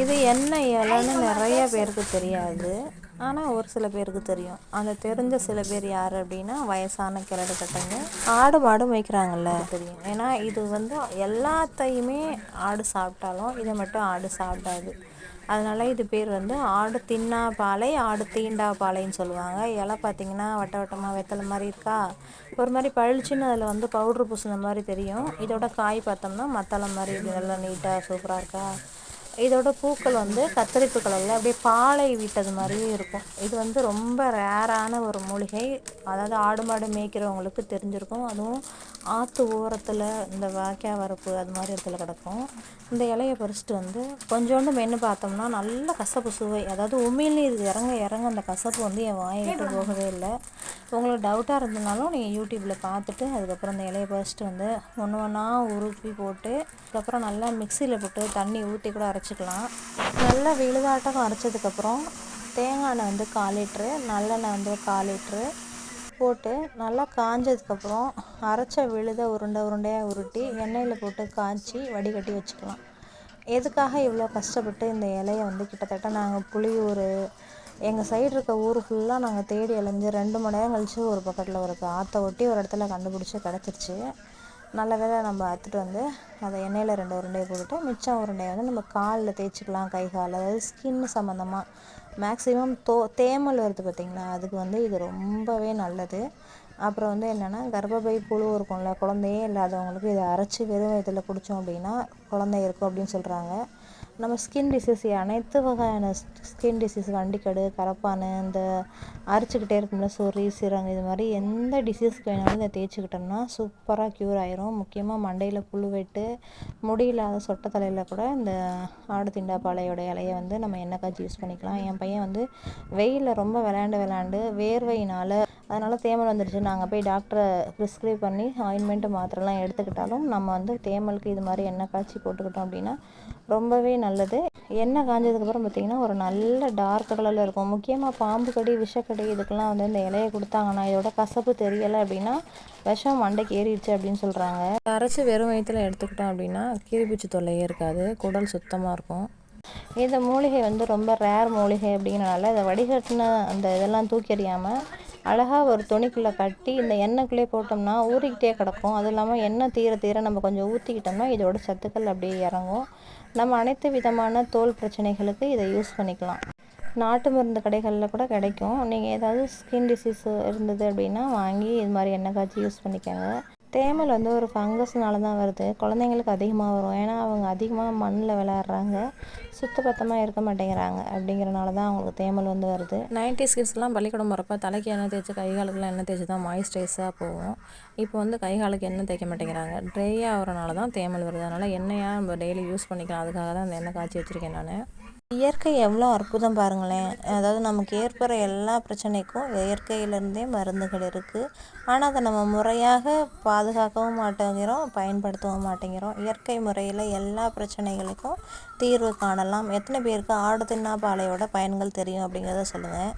இது என்ன இலைன்னு நிறைய பேருக்கு தெரியாது. ஆனால் ஒரு சில பேருக்கு தெரியும். அந்த தெரிஞ்ச சில பேர் யார் அப்படின்னா வயசான கிழடு கட்டங்க ஆடு மாடு மேய்க்கிறாங்கல்ல. தெரியும். ஏன்னா இது வந்து எல்லாத்தையுமே ஆடு சாப்பிட்டாலும் இதை மட்டும் ஆடு சாப்பிடாது. அதனால் இது பேர் வந்து ஆடு தின்னா பாலை ஆடு தீண்டா பாலைன்னு சொல்லுவாங்க. இலை பார்த்தீங்கன்னா வட்ட வட்டமாக வெத்தலை மாதிரி இருக்கா? ஒரு மாதிரி பளிச்சுன்னு அதில் வந்து பவுட்ரு பூசின மாதிரி தெரியும். இதோட காய் பார்த்தோம்னா மத்தளம் மாதிரி இது நல்லா நீட்டாக சூப்பராக இருக்கா? இதோட பூக்கள் வந்து கத்தரிப்பு கலரில் அப்படியே பாலை விட்டது மாதிரியும் இருக்கும். இது வந்து ரொம்ப ரேரான ஒரு மூலிகை. அதாவது ஆடு மாடு மேய்க்கிறவங்களுக்கு தெரிஞ்சிருக்கும். அதுவும் ஆற்று ஓரத்தில் இந்த வாய்க்கா வரப்பு அது மாதிரி இடத்துல கிடக்கும். இந்த இலையை பறிச்சுட்டு வந்து கொஞ்சோண்டு மென்று பார்த்தோம்னா நல்ல கசப்பு சுவை. அதாவது உமிழ்நீர் இறங்க இறங்க அந்த கசப்பு வந்து என் வாயை விட்டு போகவே இல்லை. உங்களுக்கு டவுட்டாக இருந்ததுனாலும் நீங்கள் யூடியூப்பில் பார்த்துட்டு அதுக்கப்புறம் அந்த இலையை பறிச்சுட்டு வந்து ஒன்று ஒன்றா உருப்பி போட்டு அதுக்கப்புறம் நல்லா மிக்சியில் போட்டு தண்ணி ஊற்றி கூட அரைச்சிக்கலாம். நல்லா விழுதாட்டம் அரைச்சதுக்கப்புறம் தேங்காய் எண்ணெய் வந்து கால் லிட்ரு நல்லெண்ணெய் வந்து கால் லிட்ரு போட்டு நல்லா காஞ்சதுக்கப்புறம் அரைச்ச விழுதை உருண்டை உருண்டையாக உருட்டி எண்ணெயில் போட்டு காய்ச்சி வடிகட்டி வச்சுக்கலாம். எதுக்காக இவ்வளோ கஷ்டப்பட்டு இந்த இலையை வந்து கிட்டத்தட்ட நாங்கள் புளியூர் எங்கள் சைடு இருக்க ஊர் ஃபுல்லாக நாங்கள் தேடி அலைஞ்சு ரெண்டு மணி நேரம் கழிச்சு ஒரு பக்கத்தில் ஒரு ஆற்றை ஒட்டி ஒரு இடத்துல கண்டுபிடிச்சி கிடச்சிருச்சு. நல்ல வேலை நம்ம அறுத்துட்டு வந்து அதை எண்ணெயில் ரெண்டு உருண்டையை போட்டுட்டு மிச்சம் உருண்டையை வந்து நம்ம காலில் தேய்ச்சிக்கலாம் கை கால். அதாவது ஸ்கின் சம்மந்தமாக மேக்ஸிமம் தோ தேமல் வருது பார்த்திங்களா? அதுக்கு வந்து இது ரொம்பவே நல்லது. அப்புறம் வந்து என்னென்னா கர்ப்பப்பை புழு இருக்கும்ல குழந்தையே இல்லாதவங்களுக்கு இதை அரைச்சி வெறும் இதில் குடித்தோம் அப்படின்னா குழந்தை இருக்கும் அப்படின்னு சொல்கிறாங்க நம்ம ஸ்கின் டிசீஸ் அனைத்து வகையான ஸ்கின் டிசீஸ் வண்டிக்கடு கரப்பான் இந்த அரைச்சிக்கிட்டே இருக்கும்ல சொறி சிரங்கு இது மாதிரி எந்த டிசீஸ்க்கு வேணாலும் இதை தேய்ச்சிக்கிட்டோம்னா சூப்பராக க்யூர் ஆயிரும். முக்கியமாக மண்டையில் புழு வெட்டு முடியில்லாத சொட்டை தலையில் கூட இந்த ஆடு திண்டாப்பாளையோட இலையை வந்து நம்ம எண்ணெய் காய்ச்சி யூஸ் பண்ணிக்கலாம். என் பையன் வந்து வெயிலில் ரொம்ப விளையாண்டு விளையாண்டு வேர்வையினால் அதனால் தேமல் வந்துடுச்சு நாங்கள் போய் டாக்டரை ப்ரிஸ்கிரைப் பண்ணி ஆயின்மெண்ட்டு மாத்திரைலாம் எடுத்துக்கிட்டாலும் நம்ம வந்து தேமலுக்கு இது மாதிரி எண்ணெய் காய்ச்சி போட்டுக்கிட்டோம் அப்படின்னா ரொம்பவே நல்லது. எண்ணெய் காஞ்சதுக்கப்புறம் பார்த்திங்கன்னா ஒரு நல்ல டார்க் கலரில் இருக்கும். முக்கியமாக பாம்பு கடி விஷக்கடி இதுக்கெல்லாம் வந்து இந்த இலையை கொடுத்தாங்கன்னா இதோட கசப்பு தெரியலை அப்படின்னா விஷம் மண்டைக்கு ஏறிடுச்சு அப்படின்னு சொல்கிறாங்க அரைச்சி வெறும் வயிற்றில் எடுத்துக்கிட்டோம் அப்படின்னா கீரிப்பூச்சி தொல்லையே இருக்காது. குடல் சுத்தமாக இருக்கும். இந்த மூலிகை வந்து ரொம்ப ரேர் மூலிகை அப்படிங்கிறனால இதை வடிகட்டின அந்த இதெல்லாம் தூக்கி எறியாமல் அழகாக ஒரு துணிக்குள்ளே கட்டி இந்த எண்ணெய்க்குள்ளே போட்டோம்னா ஊறிக்கிட்டே கிடக்கும். அதுவும் இல்லாமல் எண்ணெய் தீர தீர நம்ம கொஞ்சம் ஊற்றிக்கிட்டோம்னா இதோட சத்துக்கள் அப்படியே இறங்கும். நம்ம அனைத்து விதமான தோல் பிரச்சனைகளுக்கு இதை யூஸ் பண்ணிக்கலாம். நாட்டு மருந்து கடைகளில் கூட கிடைக்கும். நீங்கள் ஏதாவது ஸ்கின் டிசீஸ் இருந்தது அப்படின்னா வாங்கி இது மாதிரி எண்ணெய் காய்ச்சி யூஸ் பண்ணிக்கோங்க. தேமல் வந்து ஒரு ஃபங்கஸ்னால தான் வருது. குழந்தைங்களுக்கு அதிகமாக வரும். ஏன்னா அவங்க அதிகமாக மண்ணில் விளையாடுறாங்க. சுத்தபத்தமாக இருக்க மாட்டேங்கிறாங்க அப்படிங்கிறனால தான் அவங்களுக்கு தேமல் வந்து வருது. நைன்டி கிட்ஸ்லாம் பள்ளிக்கூடம் போகிறப்ப தலைக்கு எண்ணெய் தேய்ச்சி கை காலுக்குலாம் எண்ணெய் தேய்ச்சி தான் மாய்ஸ்சரைஸாக போகும். இப்போ வந்து கை காலுக்கு எண்ணெய் தேய்க்க மாட்டேங்கிறாங்க. ட்ரை ஆகிறனால தான் தேமல் வருது. அதனால் எண்ணெயாக நம்ம டெய்லி யூஸ் பண்ணிக்கலாம். அதுக்காக தான் அந்த எண்ணெய் காய்ச்சி வச்சுருக்கேன் நான். இயற்கை எவ்வளோ அற்புதம் பாருங்களேன். அதாவது நமக்கு ஏற்படுற எல்லா பிரச்சனைக்கும் இயற்கையிலேருந்தே மருந்துகள் இருக்குது ஆனால் அதை நம்ம முறையாக பாதுகாக்கவும் மாட்டேங்கிறோம் பயன்படுத்தவும் மாட்டேங்கிறோம். இயற்கை முறையில் எல்லா பிரச்சனைகளுக்கும் தீர்வு காணலாம். எத்தனை பேருக்கு ஆடு தின்னா பாலையோட பயன்கள் தெரியும் அப்படிங்கிறத சொல்லுங்கள்